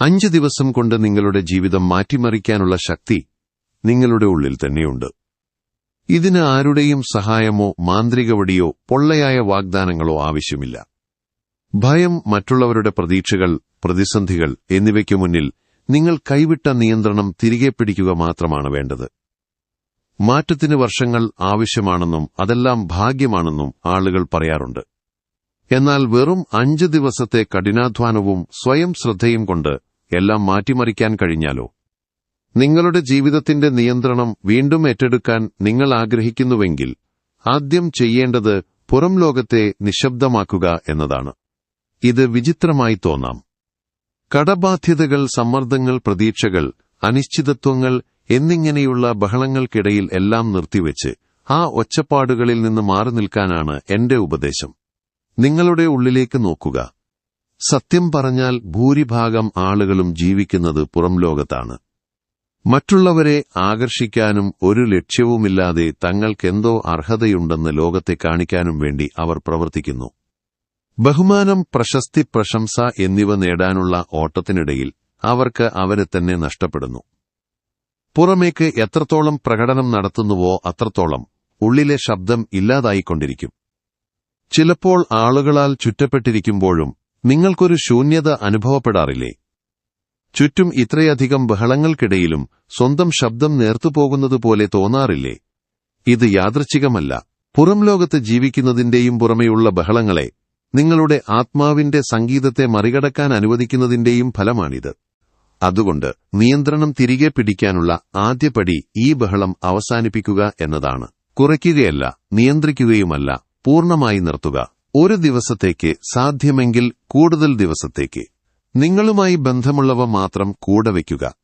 അഞ്ച് ദിവസം കൊണ്ട് നിങ്ങളുടെ ജീവിതം മാറ്റിമറിക്കാനുള്ള ശക്തി നിങ്ങളുടെ ഉള്ളിൽ തന്നെയുണ്ട്. ഇതിന് ആരുടെയും സഹായമോ മാന്ത്രികവടിയോ പൊള്ളയായ വാഗ്ദാനങ്ങളോ ആവശ്യമില്ല. ഭയം മറ്റുള്ളവരുടെ പ്രതീക്ഷകൾ പ്രതിസന്ധികൾ എന്നിവയ്ക്കു മുന്നിൽ നിങ്ങൾ കൈവിട്ട നിയന്ത്രണം തിരികെ പിടിക്കുക മാത്രമാണ് വേണ്ടത്. മാറ്റത്തിന് വർഷങ്ങൾ ആവശ്യമാണെന്നും അതെല്ലാം ഭാഗ്യമാണെന്നും ആളുകൾ പറയാറുണ്ട്. എന്നാൽ വെറും അഞ്ച് ദിവസത്തെ കഠിനാധ്വാനവും സ്വയം ശ്രദ്ധയും കൊണ്ട് എല്ലാം മാറ്റിമറിക്കാൻ കഴിഞ്ഞാലോ? നിങ്ങളുടെ ജീവിതത്തിന്റെ നിയന്ത്രണം വീണ്ടും ഏറ്റെടുക്കാൻ നിങ്ങൾ ആഗ്രഹിക്കുന്നുവെങ്കിൽ ആദ്യം ചെയ്യേണ്ടത് പുറം ലോകത്തെ നിശബ്ദമാക്കുക എന്നതാണ്. ഇത് വിചിത്രമായി തോന്നാം. കടബാധ്യതകൾ സമ്മർദ്ദങ്ങൾ പ്രതീക്ഷകൾ അനിശ്ചിതത്വങ്ങൾ എന്നിങ്ങനെയുള്ള ബഹളങ്ങൾക്കിടയിൽ എല്ലാം നിർത്തിവെച്ച് ആ ഒച്ചപ്പാടുകളിൽ നിന്ന് മാറി നിൽക്കാനാണ് എന്റെ ഉപദേശം. നിങ്ങളുടെ ഉള്ളിലേക്ക് നോക്കുക. സത്യം പറഞ്ഞാൽ ഭൂരിഭാഗം ആളുകളും ജീവിക്കുന്നത് പുറം ലോകത്താണ്. മറ്റുള്ളവരെ ആകർഷിക്കാനും ഒരു ലക്ഷ്യവുമില്ലാതെ തങ്ങൾക്കെന്തോ അർഹതയുണ്ടെന്ന് ലോകത്തെ കാണിക്കാനും വേണ്ടി അവർ പ്രവർത്തിക്കുന്നു. ബഹുമാനം പ്രശസ്തി പ്രശംസ എന്നിവ നേടാനുള്ള ഓട്ടത്തിനിടയിൽ അവർക്ക് അവരെ തന്നെ നഷ്ടപ്പെടുന്നു. പുറമേക്ക് എത്രത്തോളം പ്രകടനം നടത്തുന്നുവോ അത്രത്തോളം ഉള്ളിലെ ശബ്ദം ഇല്ലാതായിക്കൊണ്ടിരിക്കും. ചിലപ്പോൾ ആളുകളാൽ ചുറ്റപ്പെട്ടിരിക്കുമ്പോഴും നിങ്ങൾക്കൊരു ശൂന്യത അനുഭവപ്പെടാറില്ലേ? ചുറ്റും ഇത്രയധികം ബഹളങ്ങൾക്കിടയിലും സ്വന്തം ശബ്ദം നേർത്തുപോകുന്നതുപോലെ തോന്നാറില്ലേ? ഇത് യാദൃച്ഛികമല്ല. പുറം ലോകത്ത് ജീവിക്കുന്നതിന്റെയും പുറമെയുള്ള ബഹളങ്ങളെ നിങ്ങളുടെ ആത്മാവിന്റെ സംഗീതത്തെ മറികടക്കാൻ അനുവദിക്കുന്നതിന്റെയും ഫലമാണിത്. അതുകൊണ്ട് നിയന്ത്രണം തിരികെ പിടിക്കാനുള്ള ആദ്യപടി ഈ ബഹളം അവസാനിപ്പിക്കുക എന്നതാണ്. കുറയ്ക്കുകയല്ല നിയന്ത്രിക്കുകയുമല്ല പൂർണമായി നിർത്തുക. ഒരു ദിവസത്തേക്ക് സാധ്യമെങ്കിൽ കൂടുതൽ ദിവസത്തേക്ക്. നിങ്ങളുമായി ബന്ധമുള്ളവ മാത്രം കൂടെ വയ്ക്കുക.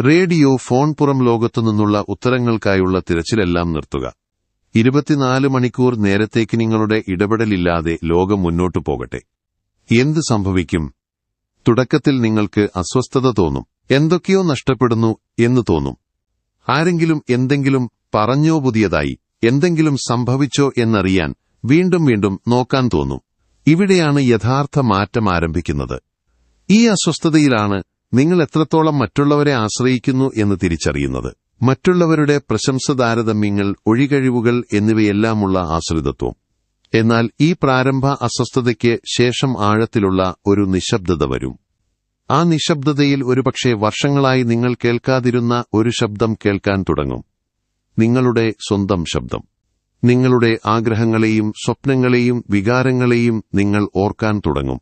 റേഡിയോ ഫോൺ പുറം ലോകത്തു നിന്നുള്ള ഉത്തരങ്ങൾക്കായുള്ള തിരച്ചിലെല്ലാം നിർത്തുക. ഇരുപത്തിനാല് മണിക്കൂർ നേരത്തേക്ക് നിങ്ങളുടെ ഇടപെടലില്ലാതെ ലോകം മുന്നോട്ടു പോകട്ടെ. എന്ത് സംഭവിക്കും? തുടക്കത്തിൽ നിങ്ങൾക്ക് അസ്വസ്ഥത തോന്നും. എന്തൊക്കെയോ നഷ്ടപ്പെടുന്നു എന്ന് തോന്നും. ആരെങ്കിലും എന്തെങ്കിലും പറഞ്ഞോ പുതിയതായി എന്തെങ്കിലും സംഭവിച്ചോ എന്നറിയാൻ വീണ്ടും വീണ്ടും നോക്കാൻ തോന്നും. ഇവിടെയാണ് യഥാർത്ഥ മാറ്റം ആരംഭിക്കുന്നത്. ഈ അസ്വസ്ഥതയിലാണ് നിങ്ങൾ എത്രത്തോളം മറ്റുള്ളവരെ ആശ്രയിക്കുന്നു എന്ന് തിരിച്ചറിയുന്നത്. മറ്റുള്ളവരുടെ പ്രശംസ താരതമ്യങ്ങൾ ഒഴികഴിവുകൾ എന്നിവയെല്ലാമുള്ള ആശ്രിതത്വം. എന്നാൽ ഈ പ്രാരംഭ അസ്വസ്ഥതയ്ക്ക് ശേഷം ആഴത്തിലുള്ള ഒരു നിശബ്ദത വരും. ആ നിശബ്ദതയിൽ ഒരുപക്ഷെ വർഷങ്ങളായി നിങ്ങൾ കേൾക്കാതിരുന്ന ഒരു ശബ്ദം കേൾക്കാൻ തുടങ്ങും. നിങ്ങളുടെ സ്വന്തം ശബ്ദം. നിങ്ങളുടെ ആഗ്രഹങ്ങളെയും സ്വപ്നങ്ങളെയും വികാരങ്ങളെയും നിങ്ങൾ ഓർക്കാൻ തുടങ്ങും.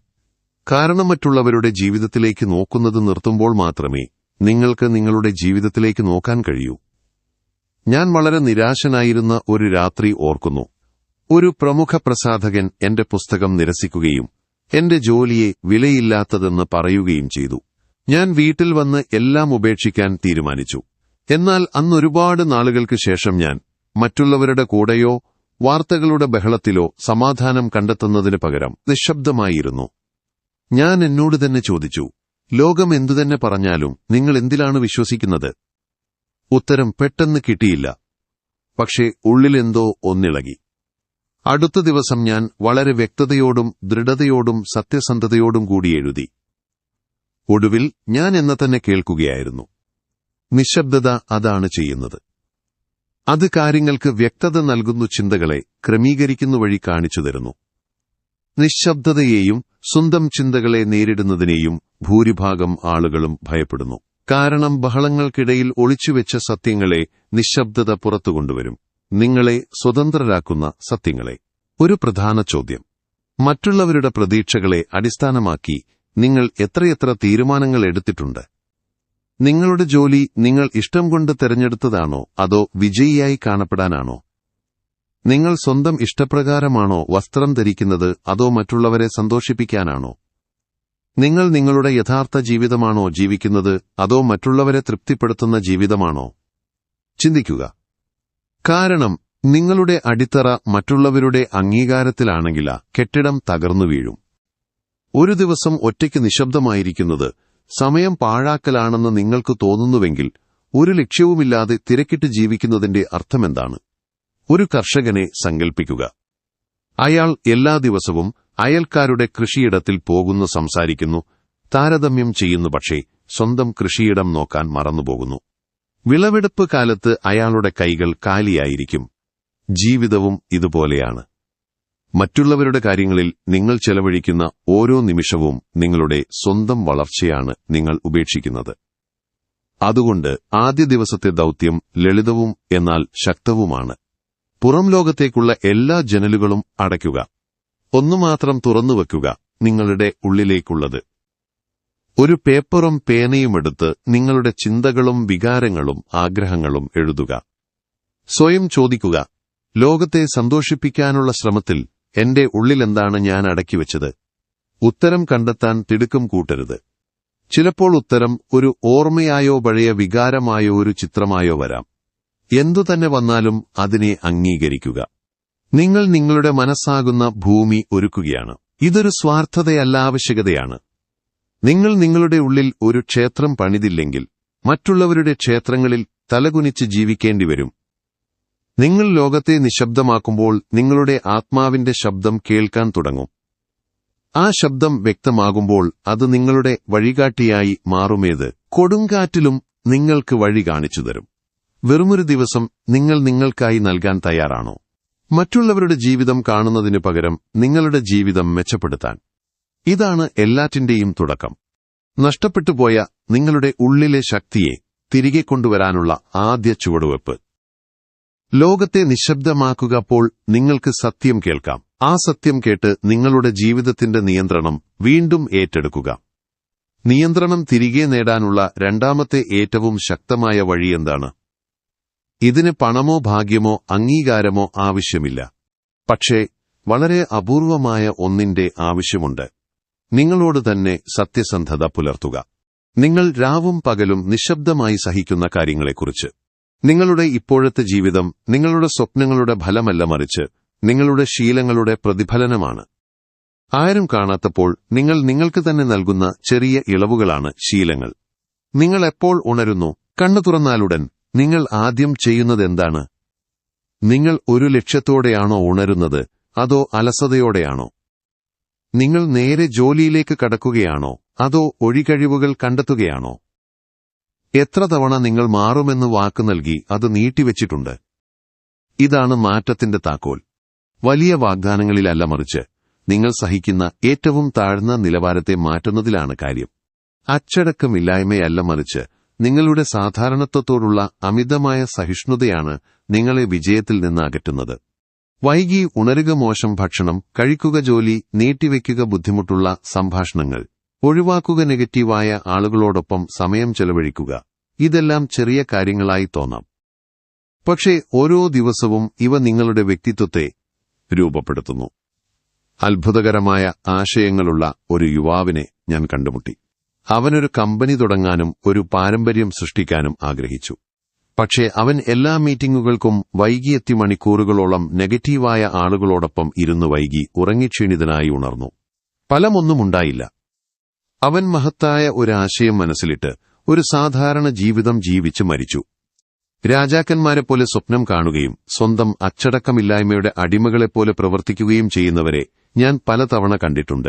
കാരണം മറ്റുള്ളവരുടെ ജീവിതത്തിലേക്ക് നോക്കുന്നത് നിർത്തുമ്പോൾ മാത്രമേ നിങ്ങൾക്ക് നിങ്ങളുടെ ജീവിതത്തിലേക്ക് നോക്കാൻ കഴിയൂ. ഞാൻ വളരെ നിരാശനായിരുന്ന ഒരു രാത്രി ഓർക്കുന്നു. ഒരു പ്രമുഖ പ്രസാധകൻ എന്റെ പുസ്തകം നിരസിക്കുകയും എന്റെ ജോലിയെ വിലയില്ലാത്തതെന്ന് പറയുകയും ചെയ്തു. ഞാൻ വീട്ടിൽ വന്ന് എല്ലാം ഉപേക്ഷിക്കാൻ തീരുമാനിച്ചു. എന്നാൽ അന്നൊരുപാട് നാളുകൾക്ക് ശേഷം ഞാൻ മറ്റുള്ളവരുടെ കൂടെയോ വാർത്തകളുടെ ബഹളത്തിലോ സമാധാനം കണ്ടെത്തുന്നതിന് പകരം നിശബ്ദമായിരുന്നു. ഞാൻ എന്നോട് തന്നെ ചോദിച്ചു ലോകം എന്തുതന്നെ പറഞ്ഞാലും നിങ്ങൾ എന്തിലാണ് വിശ്വസിക്കുന്നത്? ഉത്തരം പെട്ടെന്ന് കിട്ടിയില്ല. പക്ഷേ ഉള്ളിലെന്തോ ഒന്നിളകി. അടുത്ത ദിവസം ഞാൻ വളരെ വ്യക്തതയോടും ദൃഢതയോടും സത്യസന്ധതയോടും കൂടി എഴുതി. ഒടുവിൽ ഞാൻ എന്ന തന്നെ കേൾക്കുകയായിരുന്നു. നിശബ്ദത അതാണ് ചെയ്യുന്നത്. അത് കാര്യങ്ങൾക്ക് വ്യക്തത നൽകുന്നു ചിന്തകളെ ക്രമീകരിക്കുന്നു വഴി കാണിച്ചു തരുന്നു. നിശബ്ദതയെയും സ്വന്തം ചിന്തകളെ നേരിടുന്നതിനെയും ഭൂരിഭാഗം ആളുകളും ഭയപ്പെടുന്നു. കാരണം ബഹളങ്ങൾക്കിടയിൽ ഒളിച്ചുവെച്ച സത്യങ്ങളെ നിശബ്ദത പുറത്തുകൊണ്ടുവരും. നിങ്ങളെ സ്വതന്ത്രരാക്കുന്ന സത്യങ്ങളെ. ഒരു പ്രധാന ചോദ്യം. മറ്റുള്ളവരുടെ പ്രതീക്ഷകളെ അടിസ്ഥാനമാക്കി നിങ്ങൾ എത്രയെത്ര തീരുമാനങ്ങൾ എടുത്തിട്ടുണ്ട്? നിങ്ങളുടെ ജോലി നിങ്ങൾ ഇഷ്ടം കൊണ്ട് തെരഞ്ഞെടുത്തതാണോ അതോ വിജയിയായി കാണപ്പെടാനാണോ? നിങ്ങൾ സ്വന്തം ഇഷ്ടപ്രകാരമാണോ വസ്ത്രം ധരിക്കുന്നത് അതോ മറ്റുള്ളവരെ സന്തോഷിപ്പിക്കാനാണോ? നിങ്ങൾ നിങ്ങളുടെ യഥാർത്ഥ ജീവിതമാണോ ജീവിക്കുന്നത് അതോ മറ്റുള്ളവരെ തൃപ്തിപ്പെടുത്തുന്ന ജീവിതമാണോ? ചിന്തിക്കുക. കാരണം നിങ്ങളുടെ അടിത്തറ മറ്റുള്ളവരുടെ അംഗീകാരത്തിലാണെങ്കിൽ കെട്ടിടം തകർന്നു വീഴും. ഒരു ദിവസം ഒറ്റയ്ക്ക് നിശബ്ദമായിരിക്കുന്നത് സമയം പാഴാക്കലാണെന്ന് നിങ്ങൾക്ക് തോന്നുന്നുവെങ്കിൽ ഒരു ലക്ഷ്യവുമില്ലാതെ തിരക്കിട്ട് ജീവിക്കുന്നതിന്റെ അർത്ഥമെന്താണ്? ഒരു കർഷകനെ സങ്കൽപ്പിക്കുക. അയാൾ എല്ലാ ദിവസവും അയൽക്കാരുടെ കൃഷിയിടത്തിൽ പോകുന്നു സംസാരിക്കുന്നു താരതമ്യം ചെയ്യുന്നു പക്ഷേ സ്വന്തം കൃഷിയിടം നോക്കാൻ മറന്നുപോകുന്നു. വിളവെടുപ്പ് കാലത്ത് അയാളുടെ കൈകൾ കാലിയായിരിക്കും. ജീവിതവും ഇതുപോലെയാണ്. മറ്റുള്ളവരുടെ കാര്യങ്ങളിൽ നിങ്ങൾ ചെലവഴിക്കുന്ന ഓരോ നിമിഷവും നിങ്ങളുടെ സ്വന്തം വളർച്ചയാണ് നിങ്ങൾ ഉപേക്ഷിക്കുന്നത്. അതുകൊണ്ട് ആദ്യ ദിവസത്തെ ദൗത്യം ലളിതവും എന്നാൽ ശക്തവുമാണ്. പുറം ലോകത്തേക്കുള്ള എല്ലാ ജനലുകളും അടയ്ക്കുക. ഒന്നു മാത്രം തുറന്നു തുറന്നുവെക്കുക നിങ്ങളുടെ ഉള്ളിലേക്കുള്ളത്. ഒരു പേപ്പറും പേനയും എടുത്ത് നിങ്ങളുടെ ചിന്തകളും വികാരങ്ങളും ആഗ്രഹങ്ങളും എഴുതുക. സ്വയം ചോദിക്കുക ലോകത്തെ സന്തോഷിപ്പിക്കാനുള്ള ശ്രമത്തിൽ എന്റെ ഉള്ളിലെന്താണ് ഞാൻ അടക്കി അടക്കിവെച്ചത്? ഉത്തരം കണ്ടെത്താൻ തിടുക്കം കൂട്ടരുത്. ചിലപ്പോൾ ഉത്തരം ഒരു ഓർമ്മയായോ പഴയ വികാരമായോ ഒരു ചിത്രമായോ വരാം. എന്തുതന്നെ വന്നാലും അതിനെ അംഗീകരിക്കുക. നിങ്ങൾ നിങ്ങളുടെ മനസ്സാകുന്ന ഭൂമി ഒരുക്കുകയാണ്. ഇതൊരു സ്വാർത്ഥതയല്ല ആവശ്യകതയാണ്. നിങ്ങൾ നിങ്ങളുടെ ഉള്ളിൽ ഒരു ക്ഷേത്രം പണിതില്ലെങ്കിൽ മറ്റുള്ളവരുടെ ക്ഷേത്രങ്ങളിൽ തലകുനിച്ച് ജീവിക്കേണ്ടി വരും നിങ്ങൾ ലോകത്തെ നിശബ്ദമാക്കുമ്പോൾ നിങ്ങളുടെ ആത്മാവിന്റെ ശബ്ദം കേൾക്കാൻ തുടങ്ങും. ആ ശബ്ദം വ്യക്തമാകുമ്പോൾ അത് നിങ്ങളുടെ വഴികാട്ടിയായി മാറുമേത്. കൊടുങ്കാറ്റിലും നിങ്ങൾക്ക് വഴി കാണിച്ചു തരും. വെറുമൊരു ദിവസം നിങ്ങൾ നിങ്ങൾക്കായി നൽകാൻ തയ്യാറാണോ? മറ്റുള്ളവരുടെ ജീവിതം കാണുന്നതിനു പകരം നിങ്ങളുടെ ജീവിതം മെച്ചപ്പെടുത്താൻ. ഇതാണ് എല്ലാറ്റിന്റെയും തുടക്കം. നഷ്ടപ്പെട്ടുപോയ നിങ്ങളുടെ ഉള്ളിലെ ശക്തിയെ തിരികെ കൊണ്ടുവരാനുള്ള ആദ്യ ചുവടുവെപ്പ്. ലോകത്തെ നിശബ്ദമാക്കുക അപ്പോൾ നിങ്ങൾക്ക് സത്യം കേൾക്കാം. ആ സത്യം കേട്ട് നിങ്ങളുടെ ജീവിതത്തിന്റെ നിയന്ത്രണം വീണ്ടും ഏറ്റെടുക്കുക. നിയന്ത്രണം തിരികെ നേടാനുള്ള രണ്ടാമത്തെ ഏറ്റവും ശക്തമായ വഴി എന്താണ്? ഇതിന് പണമോ ഭാഗ്യമോ അംഗീകാരമോ ആവശ്യമില്ല. പക്ഷേ വളരെ അപൂർവമായ ഒന്നിന്റെ ആവശ്യമുണ്ട്. നിങ്ങളോട് തന്നെ സത്യസന്ധത പുലർത്തുക. നിങ്ങൾ രാവും പകലും നിശബ്ദമായി സഹിക്കുന്ന കാര്യങ്ങളെക്കുറിച്ച്. നിങ്ങളുടെ ഇപ്പോഴത്തെ ജീവിതം നിങ്ങളുടെ സ്വപ്നങ്ങളുടെ ഫലമല്ല മറിച്ച് നിങ്ങളുടെ ശീലങ്ങളുടെ പ്രതിഫലനമാണ്. ആരും കാണാത്തപ്പോൾ നിങ്ങൾ നിങ്ങൾക്ക് തന്നെ നൽകുന്ന ചെറിയ ഇളവുകളാണ് ശീലങ്ങൾ. നിങ്ങൾ എപ്പോൾ ഉണരുന്നു? കണ്ണു തുറന്നാലുടൻ നിങ്ങൾ ആദ്യം ചെയ്യുന്നതെന്താണ്? നിങ്ങൾ ഒരു ലക്ഷ്യത്തോടെയാണോ ഉണരുന്നത്? അതോ അലസതയോടെയാണോ? നിങ്ങൾ നേരെ ജോലിയിലേക്ക് കടക്കുകയാണോ? അതോ ഒഴികഴിവുകൾ കണ്ടെത്തുകയാണോ? എത്ര തവണ നിങ്ങൾ മാറുമെന്ന് വാക്ക് നൽകി അത് നീട്ടിവെച്ചിട്ടുണ്ട്. ഇതാണ് മാറ്റത്തിന്റെ താക്കോൽ. വലിയ വാഗ്ദാനങ്ങളിലല്ല മറിച്ച് നിങ്ങൾ സഹിക്കുന്ന ഏറ്റവും താഴ്ന്ന നിലവാരത്തെ മാറ്റുന്നതിലാണ് കാര്യം. അച്ചടക്കമില്ലായ്മയല്ല മറിച്ച് നിങ്ങളുടെ സാധാരണത്വത്തോടുള്ള അമിതമായ സഹിഷ്ണുതയാണ് നിങ്ങളെ വിജയത്തിൽ നിന്ന് അകറ്റുന്നത്. വൈകി ഉണരുക മോശം ഭക്ഷണം കഴിക്കുക ജോലി നീട്ടിവെക്കുക ബുദ്ധിമുട്ടുള്ള സംഭാഷണങ്ങൾ ഒഴിവാക്കുക നെഗറ്റീവായ ആളുകളോടൊപ്പം സമയം ചെലവഴിക്കുക. ഇതെല്ലാം ചെറിയ കാര്യങ്ങളായി തോന്നാം. പക്ഷേ ഓരോ ദിവസവും ഇവ നിങ്ങളുടെ വ്യക്തിത്വത്തെ രൂപപ്പെടുത്തുന്നു. അത്ഭുതകരമായ ആശയങ്ങളുള്ള ഒരു യുവാവിനെ ഞാൻ കണ്ടുമുട്ടി. അവനൊരു കമ്പനി തുടങ്ങാനും ഒരു പാരമ്പര്യം സൃഷ്ടിക്കാനും ആഗ്രഹിച്ചു. പക്ഷേ അവൻ എല്ലാ മീറ്റിംഗുകൾക്കും വൈകിയെത്തി മണിക്കൂറുകളോളം നെഗറ്റീവായ ആളുകളോടൊപ്പം ഇരുന്ന് വൈകി ഉറങ്ങിക്ഷീണിതനായി ഉണർന്നു. ഫലമൊന്നും ഉണ്ടായില്ല. അവൻ മഹത്തായ ഒരു ആശയം മനസ്സിലിട്ട് ഒരു സാധാരണ ജീവിതം ജീവിച്ച് മരിച്ചു. രാജാക്കന്മാരെപ്പോലെ സ്വപ്നം കാണുകയും സ്വന്തം അച്ചടക്കമില്ലായ്മയുടെ അടിമകളെപ്പോലെ പ്രവർത്തിക്കുകയും ചെയ്യുന്നവരെ ഞാൻ പലതവണ കണ്ടിട്ടുണ്ട്.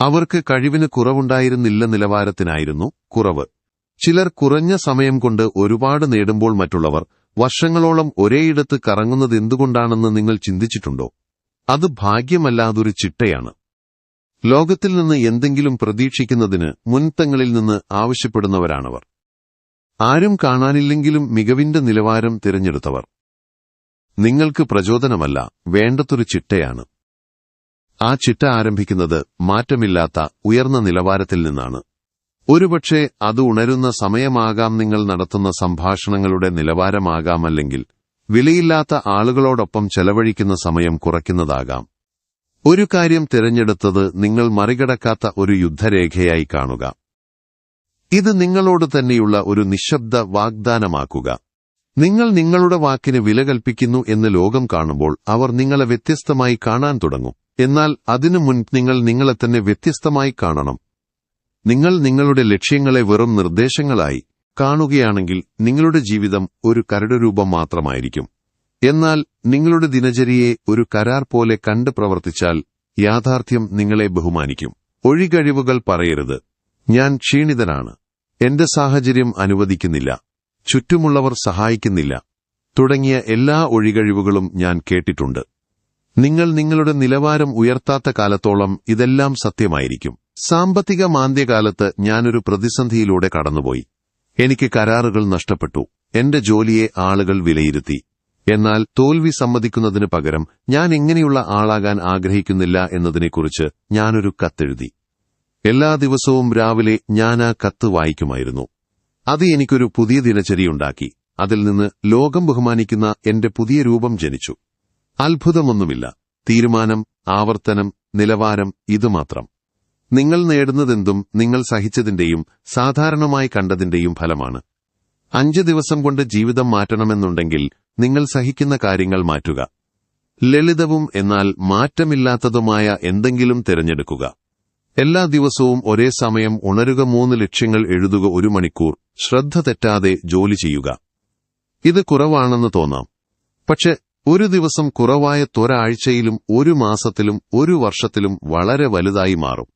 അവർക്ക് കഴിവിന് കുറവുണ്ടായിരുന്നില്ല നിലവാരത്തിനായിരുന്നു കുറവ്. ചിലർ കുറഞ്ഞ സമയം കൊണ്ട് ഒരുപാട് നേടുമ്പോൾ മറ്റുള്ളവർ വർഷങ്ങളോളം ഒരേയിടത്ത് കറങ്ങുന്നത് എന്തുകൊണ്ടാണെന്ന് നിങ്ങൾ ചിന്തിച്ചിട്ടുണ്ടോ? അത് ഭാഗ്യമല്ലാതൊരു ചിട്ടയാണ്. ലോകത്തിൽ നിന്ന് എന്തെങ്കിലും പ്രതീക്ഷിക്കുന്നതിന് മുൻതങ്ങളിൽ നിന്ന് ആവശ്യപ്പെടുന്നവരാണവർ. ആരും കാണാനില്ലെങ്കിലും മികവിന്റെ നിലവാരം തിരഞ്ഞെടുത്തവർ. നിങ്ങൾക്ക് പ്രചോദനമല്ല വേണ്ടത്തൊരു ചിട്ടയാണ്. ആ ചിട്ട ആരംഭിക്കുന്നത് മാറ്റമില്ലാത്ത ഉയർന്ന നിലവാരത്തിൽ നിന്നാണ്. ഒരുപക്ഷെ അത് ഉണരുന്ന സമയമാകാം നിങ്ങൾ നടത്തുന്ന സംഭാഷണങ്ങളുടെ നിലവാരമാകാമല്ലെങ്കിൽ വിലയില്ലാത്ത ആളുകളോടൊപ്പം ചെലവഴിക്കുന്ന സമയം കുറയ്ക്കുന്നതാകാം. ഒരു കാര്യം തിരഞ്ഞെടുത്തത് നിങ്ങൾ മറികടക്കാത്ത ഒരു യുദ്ധരേഖയായി കാണുക. ഇത് നിങ്ങളോട് തന്നെയുള്ള ഒരു നിശബ്ദ വാഗ്ദാനമാക്കുക. നിങ്ങൾ നിങ്ങളുടെ വാക്കിന് വില കൽപ്പിക്കുന്നു എന്ന് ലോകം കാണുമ്പോൾ അവർ നിങ്ങളെ വ്യത്യസ്തമായി കാണാൻ തുടങ്ങും. എന്നാൽ അതിനു മുൻപ് നിങ്ങൾ നിങ്ങളെ തന്നെ വ്യത്യസ്തമായി കാണണം. നിങ്ങൾ നിങ്ങളുടെ ലക്ഷ്യങ്ങളെ വെറും നിർദ്ദേശങ്ങളായി കാണുകയാണെങ്കിൽ നിങ്ങളുടെ ജീവിതം ഒരു കരടുരൂപം മാത്രമായിരിക്കും. എന്നാൽ നിങ്ങളുടെ ദിനചര്യയെ ഒരു കരാർ പോലെ കണ്ട് പ്രവർത്തിച്ചാൽ യാഥാർത്ഥ്യം നിങ്ങളെ ബഹുമാനിക്കും. ഒഴികഴിവുകൾ പറയരുത്. ഞാൻ ക്ഷീണിതനാണ്. എന്റെ സാഹചര്യം അനുവദിക്കുന്നില്ല. ചുറ്റുമുള്ളവർ സഹായിക്കുന്നില്ല. തുടങ്ങിയ എല്ലാ ഒഴികഴിവുകളും ഞാൻ കേട്ടിട്ടുണ്ട്. നിങ്ങൾ നിങ്ങളുടെ നിലവാരം ഉയർത്താത്ത കാലത്തോളം ഇതെല്ലാം സത്യമായിരിക്കും. സാമ്പത്തിക മാന്ദ്യകാലത്ത് ഞാനൊരു പ്രതിസന്ധിയിലൂടെ കടന്നുപോയി. എനിക്ക് കരാറുകൾ നഷ്ടപ്പെട്ടു. എന്റെ ജോലിയെ ആളുകൾ വിലയിരുത്തി. എന്നാൽ തോൽവി സമ്മതിക്കുന്നതിന് പകരം ഞാൻ എങ്ങനെയുള്ള ആളാകാൻ ആഗ്രഹിക്കുന്നില്ല എന്നതിനെക്കുറിച്ച് ഞാനൊരു കത്തെഴുതി. എല്ലാ ദിവസവും രാവിലെ ഞാൻ ആ കത്ത് വായിക്കുമായിരുന്നു. അത് എനിക്കൊരു പുതിയ ദിനചര്യയുണ്ടാക്കി. അതിൽ നിന്ന് ലോകം ബഹുമാനിക്കുന്ന എന്റെ പുതിയ രൂപം ജനിച്ചു. അത്ഭുതമൊന്നുമില്ല. തീരുമാനം ആവർത്തനം നിലവാരം ഇതുമാത്രം. നിങ്ങൾ നേടുന്നതെന്തും നിങ്ങൾ സഹിച്ചതിന്റെയും സാധാരണമായി കണ്ടതിന്റെയും ഫലമാണ്. അഞ്ച് ദിവസം കൊണ്ട് ജീവിതം മാറ്റണമെന്നുണ്ടെങ്കിൽ നിങ്ങൾ സഹിക്കുന്ന കാര്യങ്ങൾ മാറ്റുക. ലളിതവും എന്നാൽ മാറ്റമില്ലാത്തതുമായ എന്തെങ്കിലും തിരഞ്ഞെടുക്കുക. എല്ലാ ദിവസവും ഒരേ സമയം ഉണരുക മൂന്ന് ലക്ഷ്യങ്ങൾ എഴുതുക ഒരു മണിക്കൂർ. ശ്രദ്ധ തെറ്റാതെ ജോലി ചെയ്യുക. ഇത് കുറവാണെന്ന് തോന്നാം. പക്ഷെ ഒരു ദിവസം കുറവായ തൊരാഴ്ചയിലും ഒരു മാസത്തിലും ഒരു വർഷത്തിലും വളരെ വലുതായി മാറും.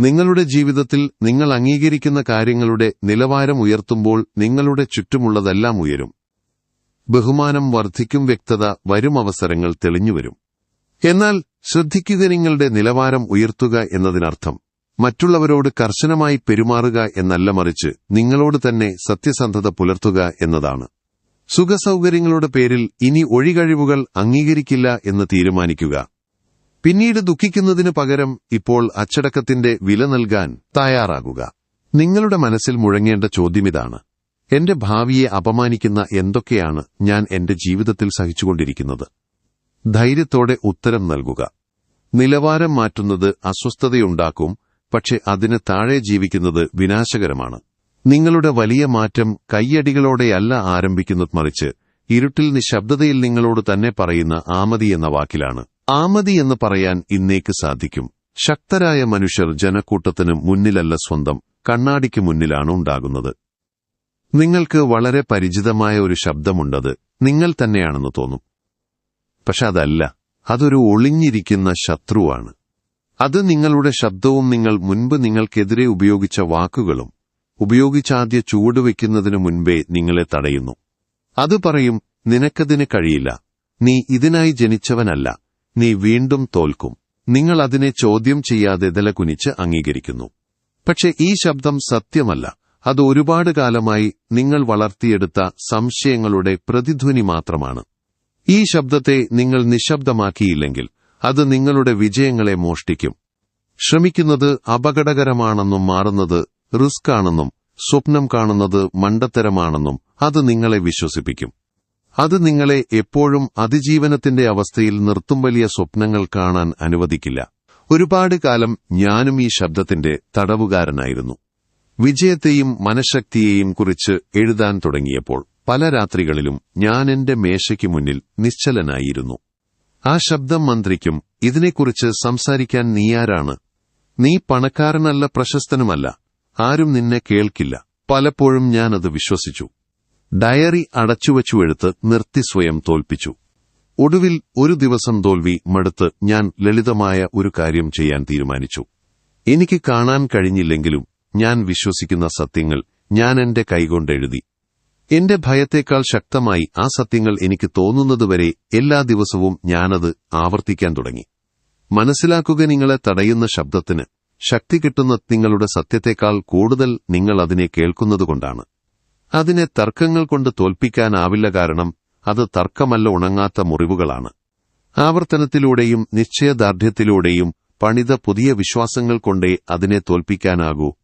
നിങ്ങളുടെ ജീവിതത്തിൽ നിങ്ങൾ അംഗീകരിക്കുന്ന കാര്യങ്ങളുടെ നിലവാരം ഉയർത്തുമ്പോൾ നിങ്ങളുടെ ചുറ്റുമുള്ളതെല്ലാം ഉയരും. ബഹുമാനം വർദ്ധിക്കും വ്യക്തത വരും അവസരങ്ങൾ തെളിഞ്ഞുവരും. എന്നാൽ ശ്രദ്ധിക്കുക നിങ്ങളുടെ നിലവാരം ഉയർത്തുക എന്നതിനർത്ഥം മറ്റുള്ളവരോട് കർശനമായി പെരുമാറുക എന്നല്ല മറിച്ച് നിങ്ങളോട് തന്നെ സത്യസന്ധത പുലർത്തുക എന്നതാണ്. സുഖസൗകര്യങ്ങളുടെ പേരിൽ ഇനി ഒഴികഴിവുകൾ അംഗീകരിക്കില്ല എന്ന് തീരുമാനിക്കുക. പിന്നീട് ദുഃഖിക്കുന്നതിനു പകരം ഇപ്പോൾ അച്ചടക്കത്തിന്റെ വില നൽകാൻ തയ്യാറാകുക. നിങ്ങളുടെ മനസ്സിൽ മുഴങ്ങേണ്ട ചോദ്യമിതാണ്. എന്റെ ഭാവിയെ അപമാനിക്കുന്ന എന്തൊക്കെയാണ് ഞാൻ എന്റെ ജീവിതത്തിൽ സഹിച്ചുകൊണ്ടിരിക്കുന്നത്? ധൈര്യത്തോടെ ഉത്തരം നൽകുക. നിലവാരം മാറ്റുന്നത് അസ്വസ്ഥതയുണ്ടാക്കും പക്ഷെ അതിന് താഴെ ജീവിക്കുന്നത് വിനാശകരമാണ്. നിങ്ങളുടെ വലിയ മാറ്റം കയ്യടികളോടെയല്ല ആരംഭിക്കുന്നത് മറിച്ച് ഇരുട്ടിൽ നിശബ്ദതയിൽ നിങ്ങളോട് തന്നെ പറയുന്ന ആമതി എന്ന വാക്കിലാണ്. ആമതി എന്ന് പറയാൻ ഇന്നേക്ക് സാധിക്കും. ശക്തരായ മനുഷ്യർ ജനക്കൂട്ടത്തിന് മുന്നിലല്ല സ്വന്തം കണ്ണാടിക്ക് മുന്നിലാണ് ഉണ്ടാകുന്നത്. നിങ്ങൾക്ക് വളരെ പരിചിതമായ ഒരു ശബ്ദമുണ്ടത് നിങ്ങൾ തന്നെയാണെന്ന് തോന്നും. പക്ഷെ അതല്ല അതൊരു ഒളിഞ്ഞിരിക്കുന്ന ശത്രുവാണ്. അത് നിങ്ങളുടെ ശബ്ദവും നിങ്ങൾ മുൻപ് നിങ്ങൾക്കെതിരെ ഉപയോഗിച്ച വാക്കുകളും ഉപയോഗിച്ചാദ്യ ചുവടുവെക്കുന്നതിനു മുൻപേ നിങ്ങളെ തടയുന്നു. അത് പറയും നിനക്കതിന് കഴിയില്ല. നീ ഇതിനായി ജനിച്ചവനല്ല. നീ വീണ്ടും തോൽക്കും. നിങ്ങൾ അതിനെ ചോദ്യം ചെയ്യാതെ കുനിച്ച് അംഗീകരിക്കുന്നു. പക്ഷെ ഈ ശബ്ദം സത്യമല്ല. അത് ഒരുപാട് കാലമായി നിങ്ങൾ വളർത്തിയെടുത്ത സംശയങ്ങളുടെ പ്രതിധ്വനി മാത്രമാണ്. ഈ ശബ്ദത്തെ നിങ്ങൾ നിശബ്ദമാക്കിയില്ലെങ്കിൽ അത് നിങ്ങളുടെ വിജയങ്ങളെ മോഷ്ടിക്കും. ശ്രമിക്കുന്നത് അപകടകരമാണെന്നും മാറുന്നത് റിസ്ക് ആണെന്നും സ്വപ്നം കാണുന്നത് മണ്ടത്തരമാണെന്നും അത് നിങ്ങളെ വിശ്വസിപ്പിക്കും. അത് നിങ്ങളെ എപ്പോഴും അതിജീവനത്തിന്റെ അവസ്ഥയിൽ നിർത്തും വലിയ സ്വപ്നങ്ങൾ കാണാൻ അനുവദിക്കില്ല. ഒരുപാട് കാലം ഞാനും ഈ ശബ്ദത്തിന്റെ തടവുകാരനായിരുന്നു. വിജയത്തെയും മനഃശക്തിയെയും കുറിച്ച് എഴുതാൻ തുടങ്ങിയപ്പോൾ പല രാത്രികളിലും ഞാൻ എന്റെ മേശയ്ക്ക് മുന്നിൽ നിശ്ചലനായിരുന്നു. ആ ശബ്ദം മന്ത്രിക്കും ഇതിനെക്കുറിച്ച് സംസാരിക്കാൻ നീയാരാണ് നീ പണക്കാരനല്ല പ്രശസ്തനുമല്ല. ആരും നിന്നെ കേൾക്കില്ല. പലപ്പോഴും ഞാനത് വിശ്വസിച്ചു. ഡയറി അടച്ചുവച്ചു എഴുത്ത് നിർത്തി സ്വയം തോൽപ്പിച്ചു. ഒടുവിൽ ഒരു ദിവസം തോൽവി മടുത്ത് ഞാൻ ലളിതമായ ഒരു കാര്യം ചെയ്യാൻ തീരുമാനിച്ചു. എനിക്ക് കാണാൻ കഴിഞ്ഞില്ലെങ്കിലും ഞാൻ വിശ്വസിക്കുന്ന സത്യങ്ങൾ ഞാൻ എന്റെ കൈകൊണ്ടെഴുതി എന്റെ ഭയത്തേക്കാൾ ശക്തമായി ആ സത്യങ്ങൾ എനിക്ക് തോന്നുന്നതുവരെ എല്ലാ ദിവസവും ഞാനത് ആവർത്തിക്കാൻ തുടങ്ങി. മനസ്സിലാക്കുക നിങ്ങളെ തടയുന്ന ശബ്ദത്തിന് ശക്തി കിട്ടുന്ന നിങ്ങളുടെ സത്യത്തെക്കാൾ കൂടുതൽ നിങ്ങൾ അതിനെ കേൾക്കുന്നതുകൊണ്ടാണ്. അതിനെ തർക്കങ്ങൾ കൊണ്ട് തോൽപ്പിക്കാനാവില്ല കാരണം അത് തർക്കമല്ല ഉണങ്ങാത്ത മുറിവുകളാണ്. ആവർത്തനത്തിലൂടെയും നിശ്ചയദാർഢ്യത്തിലൂടെയും പണിത പുതിയ വിശ്വാസങ്ങൾ കൊണ്ടേ അതിനെ തോൽപ്പിക്കാനാകൂ.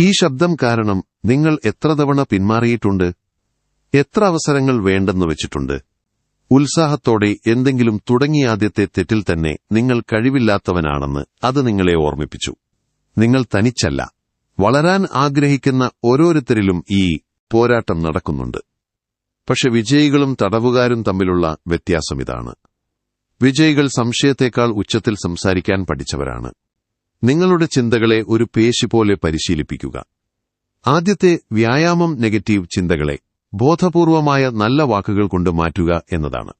ഈ ശബ്ദം കാരണം നിങ്ങൾ എത്ര തവണ പിന്മാറിയിട്ടുണ്ട്? എത്ര അവസരങ്ങൾ വേണ്ടെന്ന് വെച്ചിട്ടുണ്ട്? ഉത്സാഹത്തോടെ എന്തെങ്കിലും തുടങ്ങി ആദ്യത്തെ തെറ്റിൽ തന്നെ നിങ്ങൾ കഴിവില്ലാത്തവനാണെന്ന് അത് നിങ്ങളെ ഓർമ്മിപ്പിച്ചു. നിങ്ങൾ തനിച്ചല്ല. വളരാൻ ആഗ്രഹിക്കുന്ന ഓരോരുത്തരിലും ഈ പോരാട്ടം നടക്കുന്നുണ്ട്. പക്ഷെ വിജയികളും തടവുകാരും തമ്മിലുള്ള വ്യത്യാസമിതാണ് വിജയികൾ സംശയത്തേക്കാൾ ഉച്ചത്തിൽ സംസാരിക്കാൻ പഠിച്ചവരാണ്. നിങ്ങളുടെ ചിന്തകളെ ഒരു പേശി പോലെ പരിശീലിപ്പിക്കുക. ആദ്യത്തെ വ്യായാമം നെഗറ്റീവ് ചിന്തകളെ ബോധപൂർവമായ നല്ല വാക്കുകൾ കൊണ്ട് മാറ്റുക എന്നതാണ്.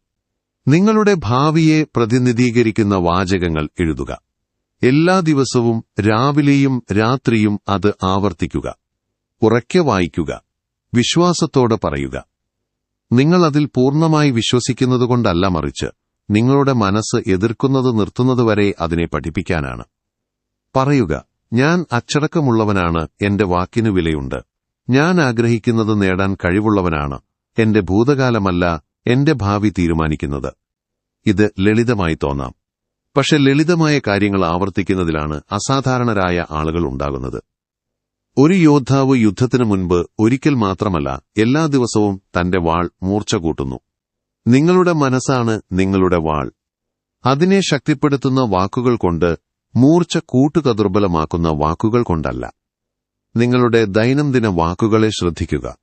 നിങ്ങളുടെ ഭാവിയെ പ്രതിനിധീകരിക്കുന്ന വാചകങ്ങൾ എഴുതുക. എല്ലാ ദിവസവും രാവിലെയും രാത്രിയും അത് ആവർത്തിക്കുക. ഉറക്കെ വായിക്കുക. വിശ്വാസത്തോടെ പറയുക. നിങ്ങൾ അതിൽ പൂർണമായി വിശ്വസിക്കുന്നതുകൊണ്ടല്ല മറിച്ച് നിങ്ങളുടെ മനസ്സ് എതിർക്കുന്നത് നിർത്തുന്നതുവരെ അതിനെ പഠിപ്പിക്കാനാണ്. പറയുക ഞാൻ അച്ചടക്കമുള്ളവനാണ് എന്റെ വാക്കിനു വിലയുണ്ട്. ഞാൻ ആഗ്രഹിക്കുന്നത് നേടാൻ കഴിവുള്ളവനാണ് എന്റെ ഭൂതകാലമല്ല എന്റെ ഭാവി തീരുമാനിക്കുന്നത്. ഇത് ലളിതമായി തോന്നാം. പക്ഷെ ലളിതമായ കാര്യങ്ങൾ ആവർത്തിക്കുന്നതിലാണ് അസാധാരണരായ ആളുകൾ ഉണ്ടാകുന്നത്. ഒരു യോദ്ധാവ് യുദ്ധത്തിനു മുൻപ് ഒരിക്കൽ മാത്രമല്ല എല്ലാ ദിവസവും തന്റെ വാൾ മൂർച്ച കൂട്ടുന്നു. നിങ്ങളുടെ മനസ്സാണ് നിങ്ങളുടെ വാൾ. അതിനെ ശക്തിപ്പെടുത്തുന്ന വാക്കുകൾ കൊണ്ട് മൂർച്ച കൂട്ടുകദുർബലമാക്കുന്ന വാക്കുകൾ കൊണ്ടല്ല. നിങ്ങളുടെ ദൈനംദിന വാക്കുകളെ ശ്രദ്ധിക്കുക.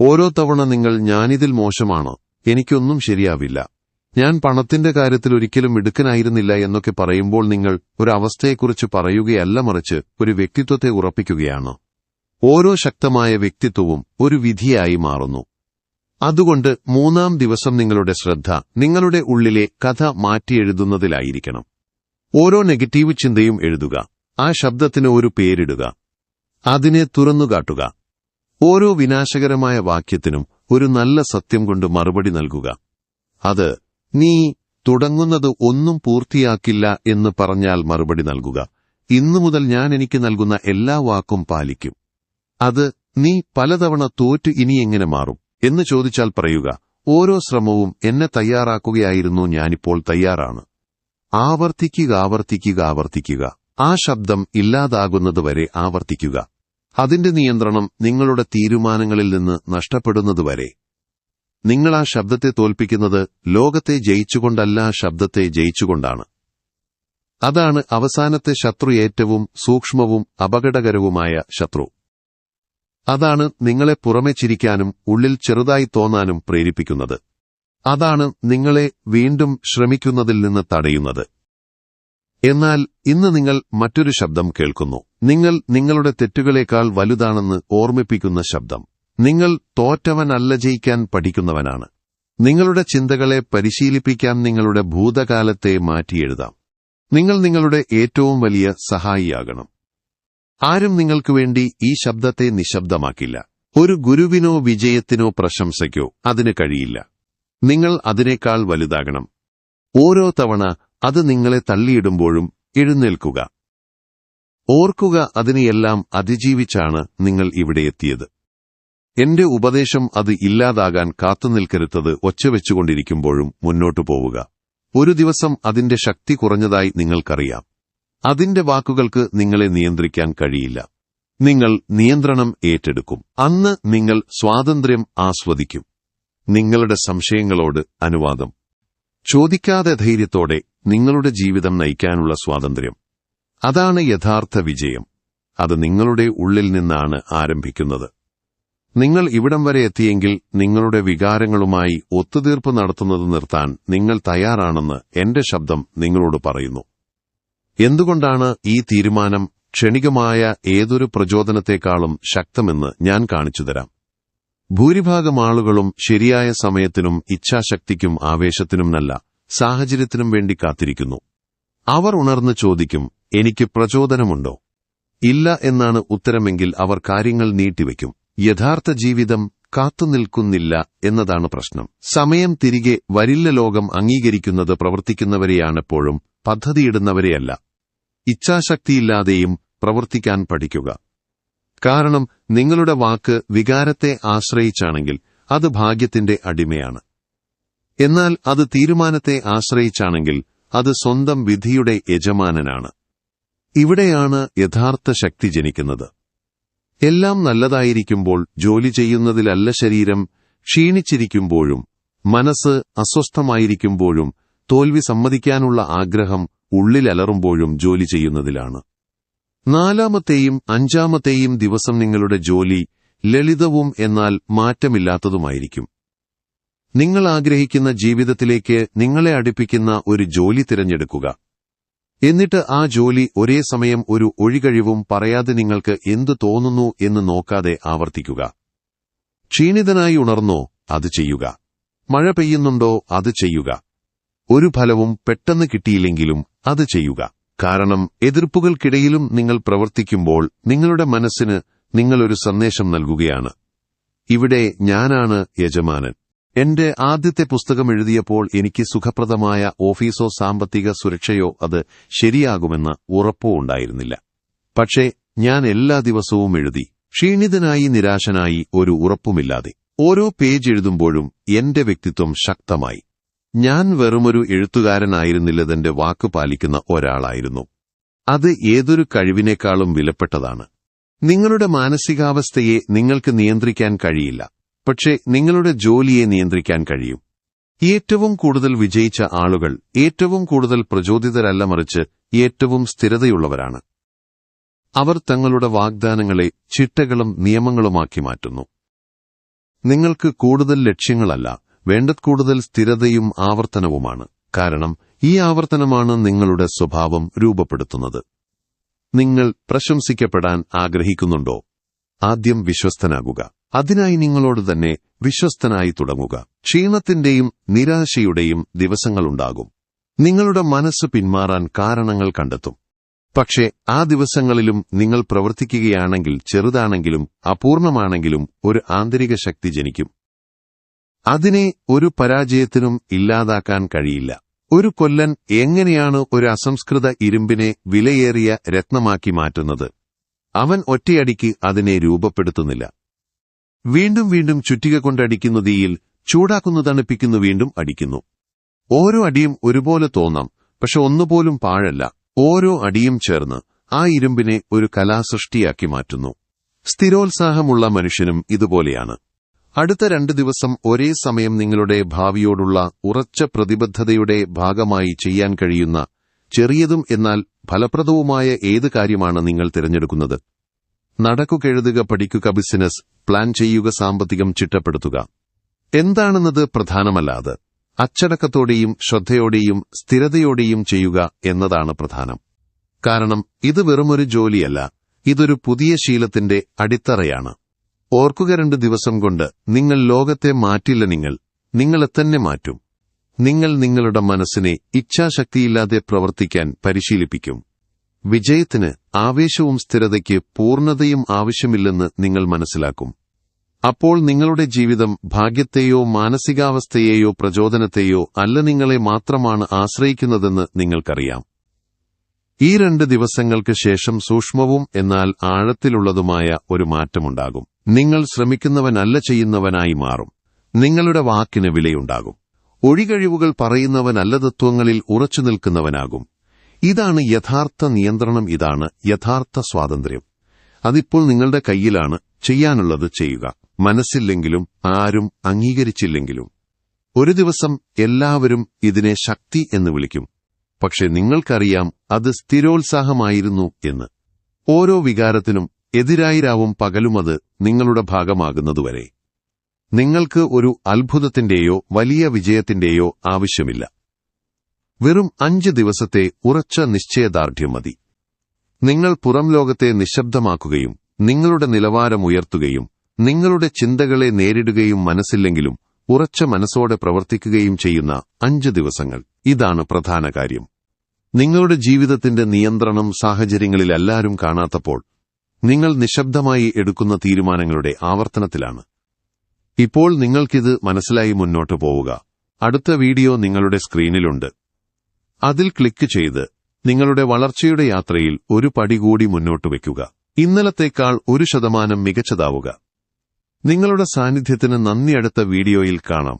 ഓരോ തവണ നിങ്ങൾ ഞാനിതിൽ മോശമാണ്? എനിക്കൊന്നും ശരിയാവില്ല. ഞാൻ പണത്തിന്റെ കാര്യത്തിൽ ഒരിക്കലും മിടുക്കനായിരുന്നില്ല എന്നൊക്കെ പറയുമ്പോൾ നിങ്ങൾ ഒരു അവസ്ഥയെക്കുറിച്ച് പറയുകയല്ല മറിച്ച് ഒരു വ്യക്തിത്വത്തെ ഉറപ്പിക്കുകയാണ്? ഓരോ ശക്തമായ വ്യക്തിത്വവും ഒരു വിധിയായി മാറുന്നു. അതുകൊണ്ട് മൂന്നാം ദിവസം നിങ്ങളുടെ ശ്രദ്ധ നിങ്ങളുടെ ഉള്ളിലെ കഥ മാറ്റിയെഴുതുന്നതിലായിരിക്കണം. ഓരോ നെഗറ്റീവ് ചിന്തയും എഴുതുക. ആ ശബ്ദത്തിന് ഒരു പേരിടുക. അതിനെ തുറന്നുകാട്ടുക. ഓരോ വിനാശകരമായ വാക്യത്തിനും ഒരു നല്ല സത്യം കൊണ്ട് മറുപടി നൽകുക. അത് നീ തുടങ്ങുന്നത് ഒന്നും പൂർത്തിയാക്കില്ല എന്ന് പറഞ്ഞാൽ മറുപടി നൽകുക. ഇന്നു മുതൽ ഞാൻ എനിക്ക് നൽകുന്ന എല്ലാ വാക്കും പാലിക്കും. അത് നീ പലതവണ തോറ്റു ഇനി എങ്ങനെ മാറും? എന്ന് ചോദിച്ചാൽ പറയുക ഓരോ ശ്രമവും എന്നെ തയ്യാറാക്കുകയായിരുന്നു ഞാനിപ്പോൾ തയ്യാറാണ്. ആവർത്തിക്കുക ആവർത്തിക്കുക ആവർത്തിക്കുക. ആ ശബ്ദം ഇല്ലാതാകുന്നതുവരെ ആവർത്തിക്കുക. അതിന്റെ നിയന്ത്രണം നിങ്ങളുടെ തീരുമാനങ്ങളിൽ നിന്ന് നഷ്ടപ്പെടുന്നതുവരെ. നിങ്ങൾ ആ ശബ്ദത്തെ തോൽപ്പിക്കുന്നത് ലോകത്തെ ജയിച്ചുകൊണ്ടല്ല ആ ശബ്ദത്തെ ജയിച്ചുകൊണ്ടാണ്. അതാണ് അവസാനത്തെ ശത്രു ഏറ്റവും സൂക്ഷ്മവും അപകടകരവുമായ ശത്രു. അതാണ് നിങ്ങളെ പുറമെ ചിരിക്കാനും ഉള്ളിൽ ചെറുതായി തോന്നാനും പ്രേരിപ്പിക്കുന്നത്. അതാണ് നിങ്ങളെ വീണ്ടും ശ്രമിക്കുന്നതിൽ നിന്ന് തടയുന്നത്. എന്നാൽ ഇന്ന് നിങ്ങൾ മറ്റൊരു ശബ്ദം കേൾക്കുന്നു. നിങ്ങൾ നിങ്ങളുടെ തെറ്റുകളേക്കാൾ വലുതാണെന്ന് ഓർമ്മിപ്പിക്കുന്ന ശബ്ദം. നിങ്ങൾ തോറ്റവനല്ല ജയിക്കാൻ പഠിക്കുന്നവനാണ്. നിങ്ങളുടെ ചിന്തകളെ പരിശീലിപ്പിക്കാൻ നിങ്ങളുടെ ഭൂതകാലത്തെ മാറ്റിയെഴുതാം. നിങ്ങൾ നിങ്ങളുടെ ഏറ്റവും വലിയ സഹായിയാകണം. ആരും നിങ്ങൾക്ക് വേണ്ടി ഈ ശബ്ദത്തെ നിശബ്ദമാക്കില്ല. ഒരു ഗുരുവിനോ വിജയത്തിനോ പ്രശംസയ്ക്കോ അതിന് കഴിയില്ല. നിങ്ങൾ അതിനേക്കാൾ വലുതാകണം. ഓരോ തവണ അത് നിങ്ങളെ തള്ളിയിടുമ്പോഴും എഴുന്നേൽക്കുക. ഓർക്കുക അതിനെയെല്ലാം അതിജീവിച്ചാണ് നിങ്ങൾ ഇവിടെ എത്തിയത്. എന്റെ ഉപദേശം അത് ഇല്ലാതാകാൻ കാത്തുനിൽക്കരുത്തത് ഒച്ചവെച്ചുകൊണ്ടിരിക്കുമ്പോഴും മുന്നോട്ടു പോവുക. ഒരു ദിവസം അതിന്റെ ശക്തി കുറഞ്ഞതായി നിങ്ങൾക്കറിയാം. അതിന്റെ വാക്കുകൾക്ക് നിങ്ങളെ നിയന്ത്രിക്കാൻ കഴിയില്ല. നിങ്ങൾ നിയന്ത്രണം ഏറ്റെടുക്കും. അന്ന് നിങ്ങൾ സ്വാതന്ത്ര്യം ആസ്വദിക്കും. നിങ്ങളുടെ സംശയങ്ങളോട് അനുവാദം. ചോദിക്കാതെ ധൈര്യത്തോടെ നിങ്ങളുടെ ജീവിതം നയിക്കാനുള്ള സ്വാതന്ത്ര്യം. അതാണ് യഥാർത്ഥ വിജയം. അത് നിങ്ങളുടെ ഉള്ളിൽ നിന്നാണ് ആരംഭിക്കുന്നത്. നിങ്ങൾ ഇവിടം വരെ എത്തിയെങ്കിൽ നിങ്ങളുടെ വികാരങ്ങളുമായി ഒത്തുതീർപ്പ് നടത്തുന്നത് നിർത്താൻ നിങ്ങൾ തയ്യാറാണെന്ന് എന്റെ ശബ്ദം നിങ്ങളോട് പറയുന്നു. എന്തുകൊണ്ടാണ് ഈ തീരുമാനം ക്ഷണികമായ ഏതൊരു പ്രചോദനത്തെക്കാളും ശക്തമെന്ന് ഞാൻ കാണിച്ചുതരാം. ഭൂരിഭാഗം ആളുകളും ശരിയായ സമയത്തിനും ഇച്ഛാശക്തിക്കും ആവേശത്തിനും നല്ല സാഹചര്യത്തിനും വേണ്ടി കാത്തിരിക്കുന്നു. അവർ ഉണർന്ന് ചോദിക്കും എനിക്ക് പ്രചോദനമുണ്ടോ? ഇല്ല എന്നാണ് ഉത്തരമെങ്കിൽ അവർ കാര്യങ്ങൾ നീട്ടിവെക്കും യഥാർത്ഥ ജീവിതം കാത്തുനിൽക്കുന്നില്ല എന്നതാണ് പ്രശ്നം. സമയം തിരികെ വരില്ല ലോകം അംഗീകരിക്കുന്നത് പ്രവർത്തിക്കുന്നവരെയാണെപ്പോഴും പദ്ധതിയിടുന്നവരെയല്ല. ഇച്ഛാശക്തിയില്ലാതെയും പ്രവർത്തിക്കാൻ പഠിക്കുക. കാരണം നിങ്ങളുടെ വാക്ക് വികാരത്തെ ആശ്രയിച്ചാണെങ്കിൽ അത് ഭാഗ്യത്തിന്റെ അടിമയാണ്. എന്നാൽ അത് തീരുമാനത്തെ ആശ്രയിച്ചാണെങ്കിൽ അത് സ്വന്തം വിധിയുടെ യജമാനനാണ്. ഇവിടെയാണ് യഥാർത്ഥ ശക്തി ജനിക്കുന്നത്. എല്ലാം നല്ലതായിരിക്കുമ്പോൾ ജോലി ചെയ്യുന്നതിലല്ല ശരീരം ക്ഷീണിച്ചിരിക്കുമ്പോഴും മനസ്സ് അസ്വസ്ഥമായിരിക്കുമ്പോഴും തോൽവി സമ്മതിക്കാനുള്ള ആഗ്രഹം ഉള്ളിലലറുമ്പോഴും ജോലി ചെയ്യുന്നതിലാണ്. നാലാമത്തെയും അഞ്ചാമത്തെയും ദിവസം നിങ്ങളുടെ ജോലി ലളിതവും എന്നാൽ മാറ്റമില്ലാത്തതുമായിരിക്കും. നിങ്ങൾ ആഗ്രഹിക്കുന്ന ജീവിതത്തിലേക്ക് നിങ്ങളെ അടുപ്പിക്കുന്ന ഒരു ജോലി തിരഞ്ഞെടുക്കുക. എന്നിട്ട് ആ ജോലി ഒരേ സമയം ഒരു ഒഴികഴിവും പറയാതെ നിങ്ങൾക്ക് എന്തു തോന്നുന്നു എന്ന് നോക്കാതെ ആവർത്തിക്കുക. ക്ഷീണിതനായി ഉണർന്നോ അത് ചെയ്യുക. മഴ പെയ്യുന്നുണ്ടോ അത് ചെയ്യുക. ഒരു ഫലവും പെട്ടെന്ന് കിട്ടിയില്ലെങ്കിലും അത് ചെയ്യുക. കാരണം എതിർപ്പുകൾക്കിടയിലും നിങ്ങൾ പ്രവർത്തിക്കുമ്പോൾ നിങ്ങളുടെ മനസ്സിന് നിങ്ങളൊരു സന്ദേശം നൽകുകയാണ്. ഇവിടെ ഞാനാണ് യജമാനൻ. എന്റെ ആദ്യത്തെ പുസ്തകം എഴുതിയപ്പോൾ എനിക്ക് സുഖപ്രദമായ ഓഫീസോ സാമ്പത്തിക സുരക്ഷയോ അത് ശരിയാകുമെന്ന ഉറപ്പോ ഉണ്ടായിരുന്നില്ല. പക്ഷേ ഞാൻ എല്ലാ ദിവസവും എഴുതി. ക്ഷീണിതനായി നിരാശനായി ഒരു ഉറപ്പുമില്ലാതെ. ഓരോ പേജ് എഴുതുമ്പോഴും എന്റെ വ്യക്തിത്വം ശക്തമായി. ഞാൻ വെറുമൊരു എഴുത്തുകാരനായിരുന്നില്ലതെന്റെ വാക്ക് പാലിക്കുന്ന ഒരാളായിരുന്നു. അത് ഏതൊരു കഴിവിനേക്കാളും വിലപ്പെട്ടതാണ്. നിങ്ങളുടെ മാനസികാവസ്ഥയെ നിങ്ങൾക്ക് നിയന്ത്രിക്കാൻ കഴിയില്ല. പക്ഷേ നിങ്ങളുടെ ജോലിയെ നിയന്ത്രിക്കാൻ കഴിയും. ഏറ്റവും കൂടുതൽ വിജയിച്ച ആളുകൾ ഏറ്റവും കൂടുതൽ പ്രചോദിതരല്ല മറിച്ച് ഏറ്റവും സ്ഥിരതയുള്ളവരാണ്. അവർ തങ്ങളുടെ വാഗ്ദാനങ്ങളെ ചിട്ടകളും നിയമങ്ങളുമാക്കി മാറ്റുന്നു. നിങ്ങൾക്ക് കൂടുതൽ ലക്ഷ്യങ്ങളല്ല വേണ്ടത് കൂടുതൽ സ്ഥിരതയും ആവർത്തനവുമാണ്. കാരണം ഈ ആവർത്തനമാണ് നിങ്ങളുടെ സ്വഭാവം രൂപപ്പെടുത്തുന്നത്. നിങ്ങൾ പ്രശംസിക്കപ്പെടാൻ ആഗ്രഹിക്കുന്നുണ്ടോ? ആദ്യം വിശ്വസ്തനാകുക. അതിനായി നിങ്ങളോട് തന്നെ വിശ്വസ്തനായി തുടങ്ങുക. ക്ഷീണത്തിന്റെയും നിരാശയുടെയും ദിവസങ്ങളുണ്ടാകും. നിങ്ങളുടെ മനസ്സ് പിന്മാറാൻ കാരണങ്ങൾ കണ്ടെത്തും. പക്ഷേ ആ ദിവസങ്ങളിലും നിങ്ങൾ പ്രവർത്തിക്കുകയാണെങ്കിൽ ചെറുതാണെങ്കിലും അപൂർണമാണെങ്കിലും ഒരു ആന്തരിക ശക്തി ജനിക്കും. അതിനെ ഒരു പരാജയത്തിനും ഇല്ലാതാക്കാൻ കഴിയില്ല. ഒരു കൊല്ലൻ എങ്ങനെയാണ് ഒരു അസംസ്കൃത ഇരുമ്പിനെ വിലയേറിയ രത്നമാക്കി മാറ്റുന്നത്? അവൻ ഒറ്റയടിക്ക് അതിനെ രൂപപ്പെടുത്തുന്നില്ല. വീണ്ടും വീണ്ടും ചുറ്റിക കൊണ്ടടിക്കുന്നു തീയിൽ ചൂടാക്കുന്നു തണുപ്പിക്കുന്നു വീണ്ടും അടിക്കുന്നു. ഓരോ അടിയും ഒരുപോലെ തോന്നാം പക്ഷെ ഒന്നുപോലും പാഴല്ല. ഓരോ അടിയും ചേർന്ന് ആ ഇരുമ്പിനെ ഒരു കലാസൃഷ്ടിയാക്കി മാറ്റുന്നു. സ്ഥിരോത്സാഹമുള്ള മനുഷ്യനും ഇതുപോലെയാണ്. അടുത്ത രണ്ട് ദിവസം ഒരേ സമയം നിങ്ങളുടെ ഭാവിയോടുള്ള ഉറച്ച പ്രതിബദ്ധതയുടെ ഭാഗമായി ചെയ്യാൻ കഴിയുന്ന ചെറിയതും എന്നാൽ ഫലപ്രദവുമായ ഏത് കാര്യമാണ് നിങ്ങൾ തിരഞ്ഞെടുക്കുന്നത്? നടക്കുകെഴുതുക പഠിക്കുക ബിസിനസ് പ്ലാൻ ചെയ്യുക സാമ്പത്തികം ചിട്ടപ്പെടുത്തുക. എന്താണെന്നത് പ്രധാനമല്ലാതെ അച്ചടക്കത്തോടെയും ശ്രദ്ധയോടെയും സ്ഥിരതയോടെയും ചെയ്യുക എന്നതാണ് പ്രധാനം. കാരണം ഇത് വെറുമൊരു ജോലിയല്ല ഇതൊരു പുതിയ ശീലത്തിന്റെ അടിത്തറയാണ്. ഓർക്കുക രണ്ട് ദിവസം കൊണ്ട് നിങ്ങൾ ലോകത്തെ മാറ്റില്ല നിങ്ങൾ. നിങ്ങളെ തന്നെ മാറ്റും. നിങ്ങൾ നിങ്ങളുടെ മനസ്സിനെ ഇച്ഛാശക്തിയില്ലാതെ പ്രവർത്തിക്കാൻ പരിശീലിപ്പിക്കും. വിജയത്തിന് ആവേശവും സ്ഥിരതയ്ക്ക് പൂർണതയും ആവശ്യമില്ലെന്ന് നിങ്ങൾ മനസ്സിലാക്കും. അപ്പോൾ നിങ്ങളുടെ ജീവിതം ഭാഗ്യത്തെയോ മാനസികാവസ്ഥയെയോ പ്രചോദനത്തെയോ അല്ല നിങ്ങളെ മാത്രമാണ് ആശ്രയിക്കുന്നതെന്ന് നിങ്ങൾക്കറിയാം. ഈ രണ്ട് ദിവസങ്ങൾക്ക് ശേഷം സൂക്ഷ്മവും എന്നാൽ ആഴത്തിലുള്ളതുമായ ഒരു മാറ്റമുണ്ടാകും. നിങ്ങൾ ശ്രമിക്കുന്നവനല്ല ചെയ്യുന്നവനായി മാറും. നിങ്ങളുടെ വാക്കിന് വിലയുണ്ടാകും. ഒഴികഴിവുകൾ പറയുന്നവനല്ല തത്വങ്ങളിൽ ഉറച്ചു നിൽക്കുന്നവനാകും. ഇതാണ് യഥാർത്ഥ നിയന്ത്രണം ഇതാണ് യഥാർത്ഥ സ്വാതന്ത്ര്യം. അതിപ്പോൾ നിങ്ങളുടെ കയ്യിലാണ് ചെയ്യാനുള്ളത് ചെയ്യുക. മനസ്സില്ലെങ്കിലും ആരും അംഗീകരിച്ചില്ലെങ്കിലും. ഒരു ദിവസം എല്ലാവരും ഇതിനെ ശക്തി എന്ന് വിളിക്കും. പക്ഷെ നിങ്ങൾക്കറിയാം അത് സ്ഥിരോത്സാഹമായിരുന്നു എന്ന്. ഓരോ വികാരത്തിനും എതിരായിരാവും പകലുമത് നിങ്ങളുടെ ഭാഗമാകുന്നതുവരെ. നിങ്ങൾക്ക് ഒരു അത്ഭുതത്തിന്റെയോ വലിയ വിജയത്തിന്റെയോ ആവശ്യമില്ല. വെറും അഞ്ച് ദിവസത്തെ ഉറച്ച നിശ്ചയദാർഢ്യം മതി. നിങ്ങൾ പുറം ലോകത്തെ നിശബ്ദമാക്കുകയും നിങ്ങളുടെ നിലവാരം ഉയർത്തുകയും നിങ്ങളുടെ ചിന്തകളെ നേരിടുകയും മനസ്സില്ലെങ്കിലും ഉറച്ച മനസ്സോടെ പ്രവർത്തിക്കുകയും ചെയ്യുന്ന അഞ്ച് ദിവസങ്ങൾ. ഇതാണ് പ്രധാന കാര്യം. നിങ്ങളുടെ ജീവിതത്തിന്റെ നിയന്ത്രണം സാഹചര്യങ്ങളിൽ എല്ലാവരും കാണാത്തപ്പോൾ നിങ്ങൾ നിശബ്ദമായി എടുക്കുന്ന തീരുമാനങ്ങളുടെ ആവർത്തനത്തിലാണ്. ഇപ്പോൾ നിങ്ങൾക്കിത് മനസ്സിലായി മുന്നോട്ടു പോവുക. അടുത്ത വീഡിയോ നിങ്ങളുടെ സ്ക്രീനിലുണ്ട്. അതിൽ ക്ലിക്ക് ചെയ്ത് നിങ്ങളുടെ വളർച്ചയുടെ യാത്രയിൽ ഒരു പടി കൂടി മുന്നോട്ട് വയ്ക്കുക. ഇന്നലത്തേക്കാൾ ഒരു ശതമാനം മികച്ചതാവുക. നിങ്ങളുടെ സാന്നിധ്യത്തിന് നന്ദി അടുത്ത വീഡിയോയിൽ കാണാം.